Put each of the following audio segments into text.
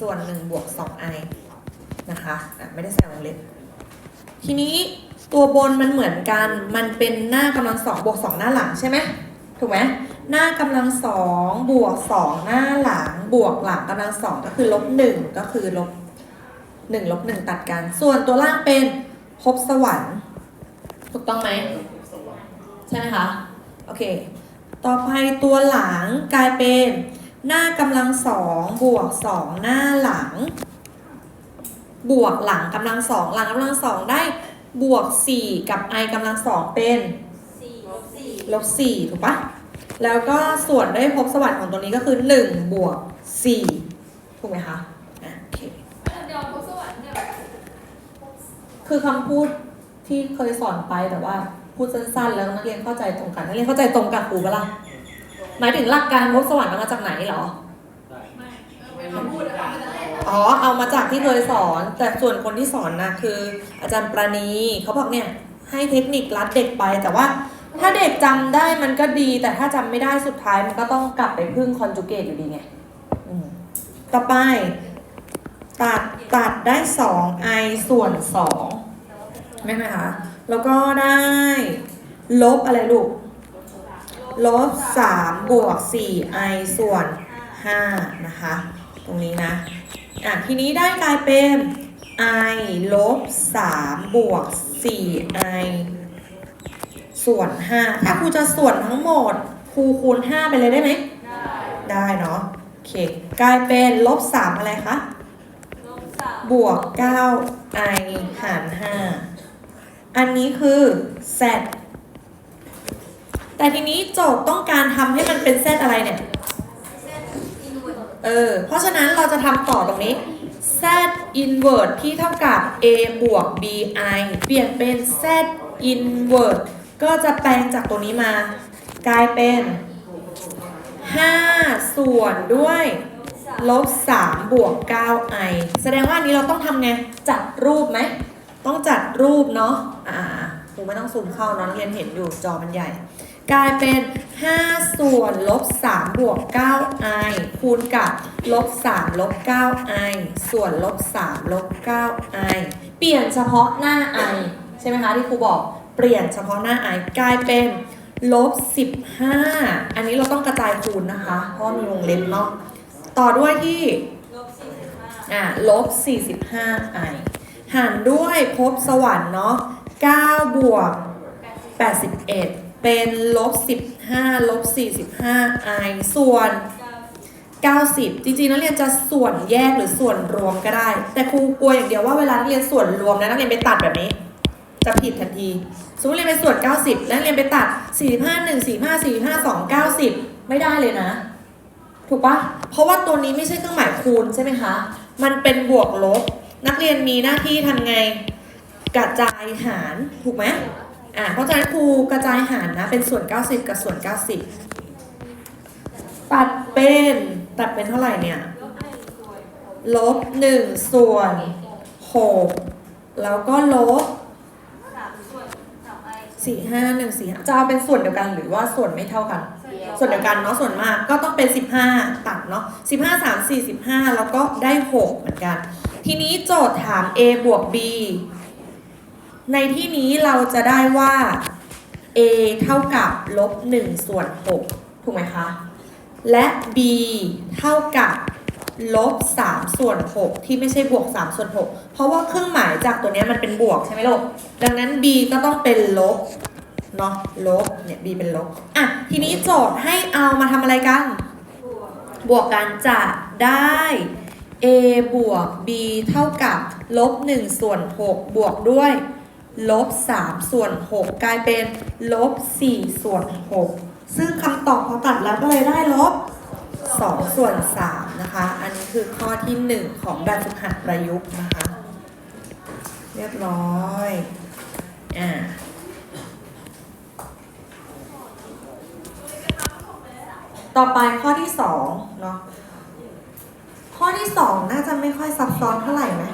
ส่วน1บวก 2i นะคะอะไม่ได้ใส่วงเล็บ ทีนี้ตัวบนมันเหมือนกัน มันเป็นหน้ากำลังสองบวกสองหน้าหลังใช่ไหมถูกไหมหน้ากำลังสองบวกสองหน้าหลัง บวกหลังกำลังสองก็คือลบหนึ่งก็คือลบหนึ่งลบหนึ่งตัดกัน ส่วนตัวล่างเป็นภพสวรรค์ถูกต้องไหมใช่ไหมคะ โอเค ต่อไปตัวหลังกลายเป็น หน้ากำลังสองบวกสองหน้าหลัง บวกหลังกำลังสองหลังกำลังสองได้บวกสี่กับ i กำลังสองเป็นสี่ลบสี่ลบสี่ถูกปะแล้วก็ส่วนด้วยภพสวรรค์ของตัวนี้ก็คือหนึ่งบวกสี่ถูกไหมคะอะโอเคเดี๋ยวพบสวรรค์เนี่ยคือคำพูดที่เคยสอนไปแต่ว่าพูดสั้นๆ แล้วนักเรียนเข้าใจตรงกันนักเรียนเข้าใจตรงกับครูปะล่ะ หมายถึงหลักการภพสวรรค์มันมาจากไหนเหรอไม่ไม่คำพูดอะมันจะเล่นอ๋อ เอามาจากที่เคยสอน แต่ส่วนคนที่สอนนะคือ อาจารย์ประณีเขาบอกเนี่ย ให้เทคนิครัดเด็กไป แต่ว่าถ้าเด็กจำได้มันก็ดี แต่ถ้าจำไม่ได้สุดท้ายมันก็ต้องกลับไปพึ่งคอนจูเกตอยู่ดีไงอืมต่อไป ตัดตัดได้ 2i ส่วน2ได้ไหมคะ แล้วก็ได้ ลบอะไรลูก ลบ3บวก 4i ส่วน 5 นะคะ ตรงนี้นะ อะ ทีนี้ได้กลายเป็น i ลบ3บวก 4i ส่วน 5 ถ้าครูจะส่วนทั้งหมดครูคูณ 5 ไปเลยได้ไหม ได้ ได้เนาะ โอเค กลายเป็นลบ 3 อะไรคะลบสามบวก 9i หาร 5 อันนี้คือ z แต่ทีนี้โจทย์ต้องการทำให้มันเป็น z อะไรเนี่ยเออเพราะฉะนั้นเราจะทำต่อตรงนี้ z inverse ที่เท่ากับ a บวก bi เปลี่ยนเป็น z inverse ก็จะแปลงจากตัวนี้มา กลายเป็น 5 ส่วนด้วยลบ3บวก 9i แสดงว่าอันนี้เราต้องทำไง จัดรูปไหม ต้องจัดรูปเนาะ อ่าครูไม่ต้องซูมเข้าเนอะนักเรียนเห็นอยู่จอมันใหญ่ กลายเป็น 5 ส่วนลบ3บวก 9i คูณกับลบ3ลบ 9i ส่วนลบ3ลบ 9i เปลี่ยนเฉพาะหน้า i ใช่ไหมคะที่ครูบอกเปลี่ยนเฉพาะหน้า i กลายเป็นลบ 15 อันนี้เราต้องกระจายคูณนะคะ เพราะมีวงเล็บเนาะต่อด้วยที่ลบสี่สิบห้าอะลบ 45i หารด้วยภพสวรรค์เนาะ9บวก81 เป็นลบ15ลบ 45i ส่วนเก้า90 จริงๆนักเรียนจะส่วนแยกหรือส่วนรวมก็ได้ แต่ครูกลัวอย่างเดียวว่าเวลานักเรียนส่วนรวมนะนักเรียนไปตัดแบบนี้ จะผิดทันที สมมติเรียนไปส่วน 90 แล้วนักเรียนไปตัด 45 1 45 45 2 90 ไม่ได้เลยนะ ถูกปะเพราะว่าตัวนี้ไม่ใช่เครื่องหมายคูณใช่ไหมคะ มันเป็นบวกลบ นักเรียนมีหน้าที่ทำไง กระจายหารถูกไหม อ่าเพราะฉะนั้นครูกระจายหารนะเป็นส่วน 90 กับส่วน 90 ตัดเป็นตัดเป็นเท่าไหร่เนี่ยลบหนึ่งส่วนลบ1ส่วน6แล้วก็ลบสามส่วนสามไอ4 5 1 4 5จะเอาเป็นส่วนเดียวกันหรือว่าส่วนไม่เท่ากัน ส่วนเดียวกันเนาะส่วนมากก็ต้องเป็น15ตัดเนาะ15 3 4 15แล้วก็ได้6เหมือนกัน ทีนี้โจทย์ถาม a บวก b ในที่นี้เราจะได้ว่า a เท่ากับลบ1ส่วน6ถูกไหมคะ และ b เท่ากับลบ3ส่วน6ที่ไม่ใช่บวก3ส่วน6เพราะว่าเครื่องหมายจากตัวนี้มันเป็นบวกใช่ไหมลูก ดังนั้น b ก็ต้องเป็นลบเนาะลบเนี่ย b เป็นลบ อะ ทีนี้โจทย์ให้เอามาทำอะไรกัน บวกบวกกันจะได้ a บวก b เท่ากับลบ1ส่วน6บวกด้วย ลบ3ส่วน6กลายเป็นลบ4ส่วน6ซึ่งคำตอบพอตัดแล้วก็เลยได้ลบ2ส่วน3นะคะ อันนี้คือข้อที่ 1 ของแบบฝึกหัดประยุกต์นะคะ เรียบร้อยอ่าต่อไปข้อที่สองเนาะข้อที่สองน่าจะไม่ค่อยซับซ้อนเท่าไหร่ไหม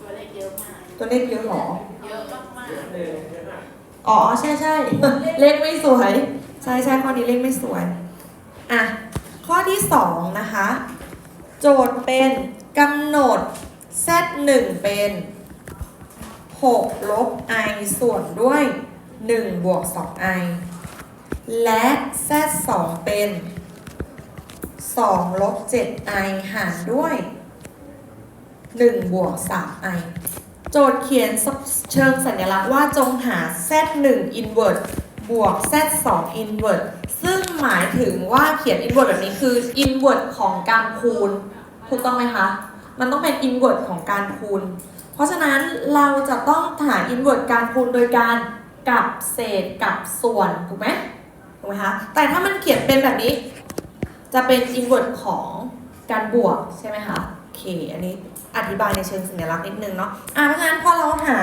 ตัวเลขเยอะมากตัวเลขเยอะหรอ อ๋อใช่ใช่เลขไม่สวย ใช่ใช่ข้อนี้เลขไม่สวย อะ ข้อที่สองนะคะ โจทย์เป็นกำหนด z 1เป็น6ลบ i ส่วนด้วย 1 บวก 2i และ z 2เป็น2ลบ 7i หารด้วย 1 บวก 3i โจทย์เขียนเชิงสัญลักษณ์ว่าจงหา z 1 inverse บวก z 2 inverse ซึ่งหมายถึงว่าเขียน inverse แบบนี้คือ inverse ของการคูณ ถูกต้องไหมคะ มันต้องเป็น inverse ของการคูณ เพราะฉะนั้นเราจะต้องหา inverse การคูณโดยการกลับเศษกับส่วน ถูกไหมถูกไหมคะ แต่ถ้ามันเขียนเป็นแบบนี้ จะเป็น inverse ของการบวกใช่ไหมคะ เค อันนี้อธิบายในเชิงสัญลักษณ์นิดนึงเนาะอะเพราะฉะนั้นพอเราหา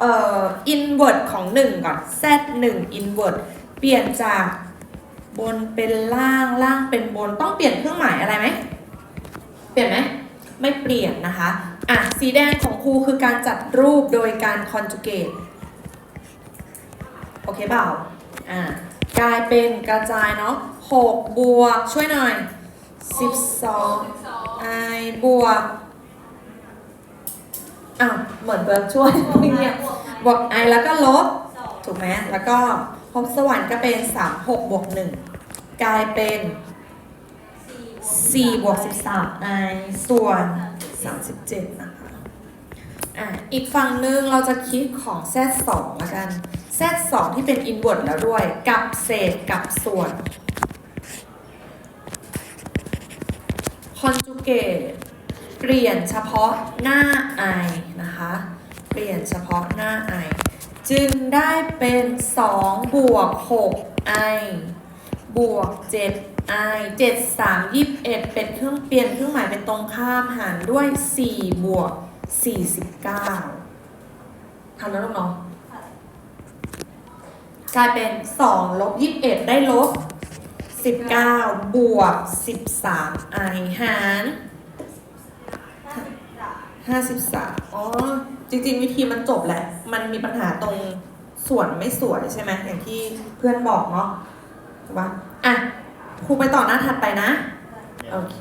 เอ่อ inverse ของ 1 ก่อน z 1 inverse เปลี่ยนจากบนเป็นล่างล่างเป็นบนต้องเปลี่ยนเครื่องหมายอะไรไหม เปลี่ยนไหม ไม่เปลี่ยนนะคะ อะ สีแดงของครูคือการจัดรูปโดยการ conjugate โอเคเปล่าอะกลายเป็นกระจายเนาะ6บวกช่วยหน่อย 12 i บวกอ้าวเหมือนเบิร์ช่วยเนี่ยบวก i แล้วก็ลบ ถูกไหมแล้วก็พบสวรรค์ก็เป็น 3 6บวก1กลายเป็น4บวก13 i ส่วน 37 นะคะอะอีกฝั่งหนึ่งเราจะคิดของ z 2ละกัน z 2ที่เป็น inverse แล้วด้วย กับเศษกับส่วน conjugate เปลี่ยนเฉพาะหน้า i นะคะ เปลี่ยนเฉพาะหน้า i จึงได้เป็น 2 บวก 6 i บวก 7 i 7 3 21 เป็นเครื่องเปลี่ยนเครื่องหมายเป็นตรงข้ามหารด้วย 4 บวก 49ทำแล้วลูกเนาะกลายเป็น 2 ลบ 21 ได้ลบ 19 บวก 13 i หาร 53 อ๋อ จริงๆ วิธีมันจบแหละ มันมีปัญหาตรงส่วนไม่สวยใช่ไหมอย่างที่เพื่อนบอกเนาะถูกปะอะครูไปต่อหน้าถัดไปนะ โอเค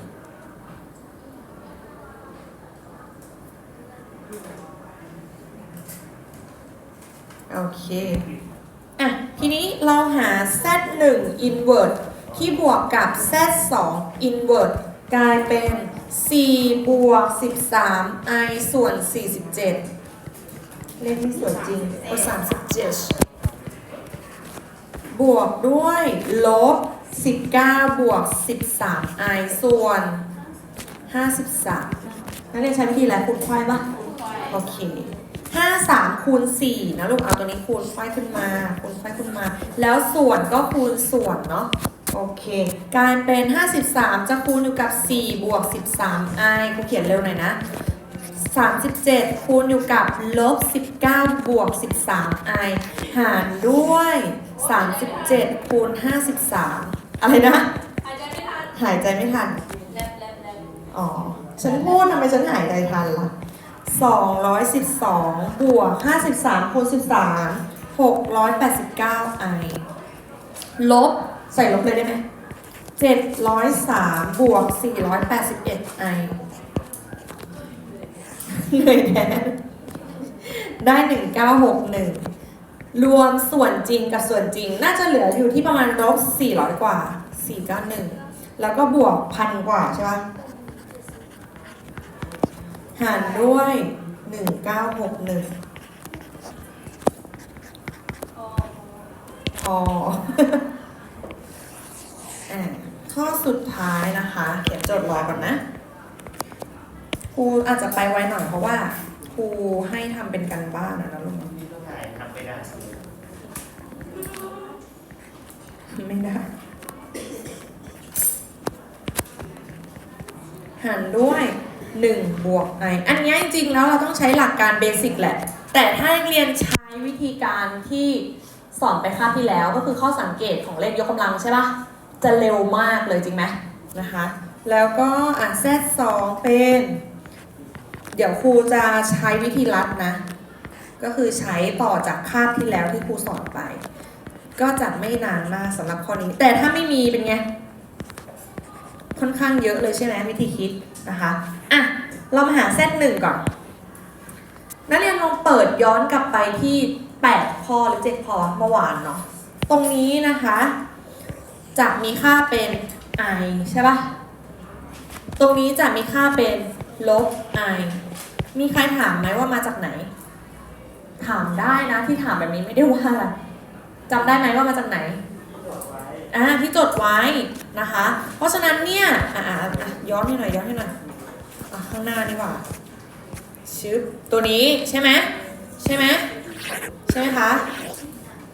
โอเค อะ ทีนี้เราหา z 1 inverse ที่บวกกับ z 2 inverse กลายเป็น 4 บวก 13 i ส่วน 47 เลขไม่สวยจริงเอา37 บวกด้วยลบ 19 บวก 13 i ส่วน 53 นักเรียนใช้วิธีอะไรคูณควายปะโอเคห้าสามคูณสี่นะลูกเอาตัวนี้คูณไขว้ขึ้นมาคูณไขว้ขึ้นมา แล้วส่วนก็คูณส่วนเนาะ โอเคกลายเป็น 53 จะคูณอยู่กับ 4 บวก 13 i กูเขียนเร็วหน่อยนะ 37 คูณอยู่กับลบ 19 บวก 13 i หารด้วย 37 คูณ 53 อะไรนะ หายใจไม่ทันหายใจไม่ทันแลบแลบแลบอ๋อ ฉันพูดทำไมฉันหายใจทันล่ะ 212 บวก 53 คูณ 13 689 i ลบ ใส่ลบเลยได้ไหมเจ็ดร้อยสามบวกสี่ร้อยแปดสิบเอ็ดไอเหนื่อยแทนได้หนึ่งเก้าหกหนึ่งรวมส่วนจริงกับส่วนจริง น่าจะเหลืออยู่ที่ประมาณลบสี่ร้อยกว่าสี่เก้าหนึ่งแล้วก็บวกพันกว่าใช่ปะหารด้วยหนึ่งเก้าหกหนึ่งอ๋อ ข้อสุดท้ายนะคะเขียนโจทย์รอก่อนนะ ครูอาจจะไปไวหน่อยเพราะว่า ครูให้ทำเป็นกันบ้านนะนะลูกทำไม่ได้ไม่ได้ หารด้วย1บวก i อันนี้จริงๆแล้วเราต้องใช้หลักการเบสิกแหละ แต่ถ้านักเรียนใช้วิธีการที่สอนไปคาบที่แล้วก็คือข้อสังเกตของเลขยกกำลังใช่ปะ จะเร็วมากเลยจริงไหมนะคะ แล้วก็อะ z 2เป็น เดี๋ยวครูจะใช้วิธีลัดนะ ก็คือใช้ต่อจากคาบที่แล้วที่ครูสอนไป ก็จะไม่นานมากสำหรับข้อนี้ แต่ถ้าไม่มีเป็นไง ค่อนข้างเยอะเลยใช่ไหมวิธีคิดนะคะอะเรามาหาเซตหนึ่งก่อน นักเรียนลองเปิดย้อนกลับไปที่ 8 ข้อหรือ 7 ข้อเมื่อวานเนาะตรงนี้นะคะ จะมีค่าเป็น i ใช่ปะตรงนี้จะมีค่าเป็นลบ i มีใครถามไหมว่ามาจากไหน ถามได้นะที่ถามแบบนี้ไม่ได้ว่าอะไรจำได้ไหมว่ามาจากไหนอ่าที่จดไว้นะคะ เพราะฉะนั้นเนี่ยอ่าอ่าย้อนให้หน่อยย้อนให้หน่อยอะข้างหน้าดีกว่าชึบตัวนี้ใช่ไหมใช่ไหมใช่ไหมคะ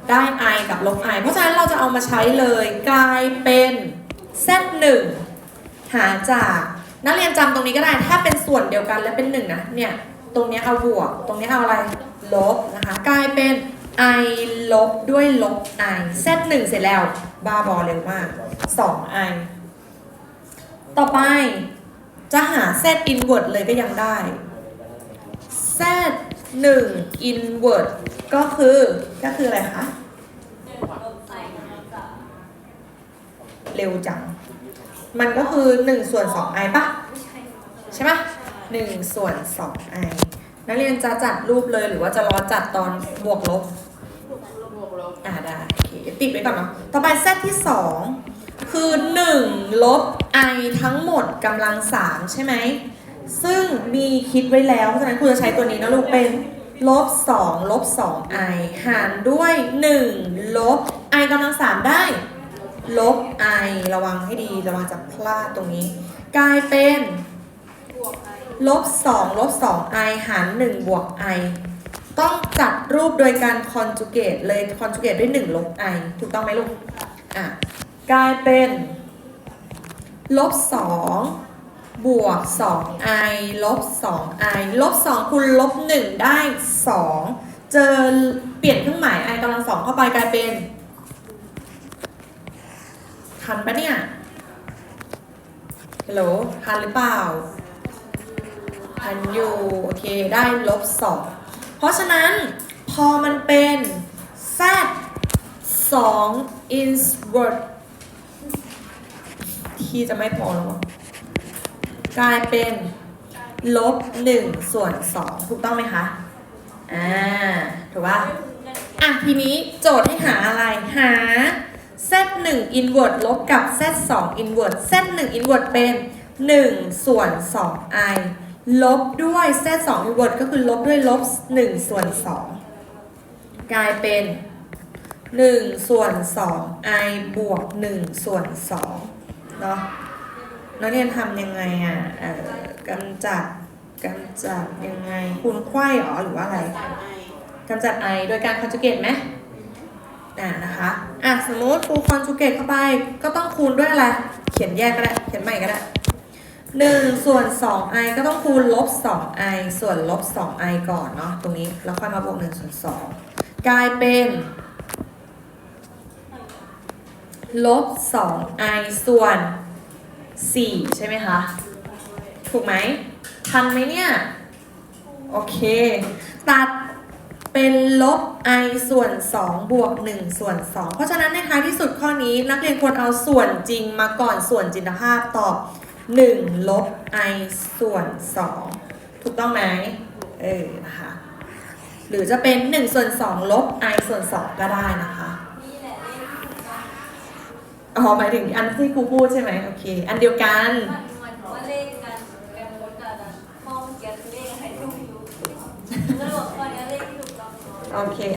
ได้ i กับลบ i เพราะฉะนั้นเราจะเอามาใช้เลยกลายเป็น z 1หาจากนักเรียนจำตรงนี้ก็ได้ ถ้าเป็นส่วนเดียวกันและเป็น1นะเนี่ยตรงนี้เอาบวก ตรงนี้เอาอะไรลบนะคะกลายเป็น i ลบด้วยลบ i z 1เสร็จแล้วบ้าบอเร็วมาก 2i ต่อไปจะหา z inverse เลยก็ยังได้ z 1 inverse ก็คือก็คืออะไรคะหนึ่งลบไอกำลังสามเร็วจัง มันก็คือ 1 ส่วน2 i ปะใช่ปะ1ส่วน2 i นักเรียนจะจัดรูปเลยหรือว่าจะรอจัดตอนบวกลบ บวกลบ อ่าได้โอเคติดไว้ก่อนเนาะต่อไป z ที่ 2 คือ 1 ลบ i ทั้งหมดกำลัง 3 ใช่ไหม ซึ่งมีคิดไว้แล้วเพราะฉะนั้นครูจะใช้ตัวนี้นะลูกเป็นลบ2ลบ 2i หารด้วย 1 ลบ i กำลัง 3 ได้ ลบ i ระวังให้ดีระวังจะพลาดตรงนี้ กลายเป็นบวกไอลบ2ลบ 2i หาร 1 บวก i ต้องจัดรูปโดยการ conjugate เลย conjugate ด้วย 1 ลบ i ถูกต้องไหมลูก อะ กลายเป็นลบ2 บวก 2i ลบ 2i ลบ 2คูณลบ 1 ได้ 2 เจอเปลี่ยนเครื่องหมาย i กำลังสองเข้าไปกลายเป็น ทันปะเนี่ย ฮัลโหล ทันหรือเปล่า ทันอยู่ โอเค ได้ลบสองเพราะฉะนั้นพอมันเป็น z 2 inward ที่จะไม่พอแล้ว กลายเป็นลบ1ส่วน2ถูกต้องไหมคะ อ่า ถูกป่ะอะ ทีนี้โจทย์ให้หาอะไร หา z 1 inward ลบกับ z 2 inward z 1 inward เป็น 1 ส่วน 2i ลบด้วย z 2 inward ก็คือลบด้วยลบ 1 ส่วน 2 กลายเป็น 1 ส่วน 2i บวก 1 ส่วน2เนาะ นักเรียนทำยังไงอะเอ่อกำจัดกำจัดยังไงคูณไข้หรอหรือว่าอะไรสามไอกำจัด i โดยการ conjugate ไหมอ่านะคะอะสมมติครู conjugate เข้าไปก็ต้องคูณด้วยอะไร เขียนแยกก็ได้ เขียนใหม่ก็ได้1ส่วน 2i ก็ต้องคูณลบ 2i ส่วนลบ 2i ก่อนเนาะตรงนี้แล้วค่อยมาบวก1ส่วน2กลายเป็นลบ 2i ส่วน 4 ใช่ไหมคะ ถูกไหม ทันไหมเนี่ย โอเค ตัดเป็นลบ i ส่วน 2 บวก 1 ส่วน 2 เพราะฉะนั้นในท้ายที่สุดข้อนี้นักเรียนควรเอาส่วนจริงมาก่อนส่วนจินตภาพตอบ 1 ลบ i ส่วน 2 ถูกต้องไหมเออนะคะหรือจะเป็น 1 ส่วน 2 ลบ i ส่วน 2 ก็ได้นะคะนี่แหละเลขที่ถูกต้อง อ๋อหมายถึงอันที่ครูพูดใช่ไหมโอเค อันเดียวกัน มันมันว่าเลขกันแกมดกันอะห้องเกียร์เลขอะไรก็ไม่รู้ก็เลยบอกข้อนี้เลขที่ถูกต้อง โอเค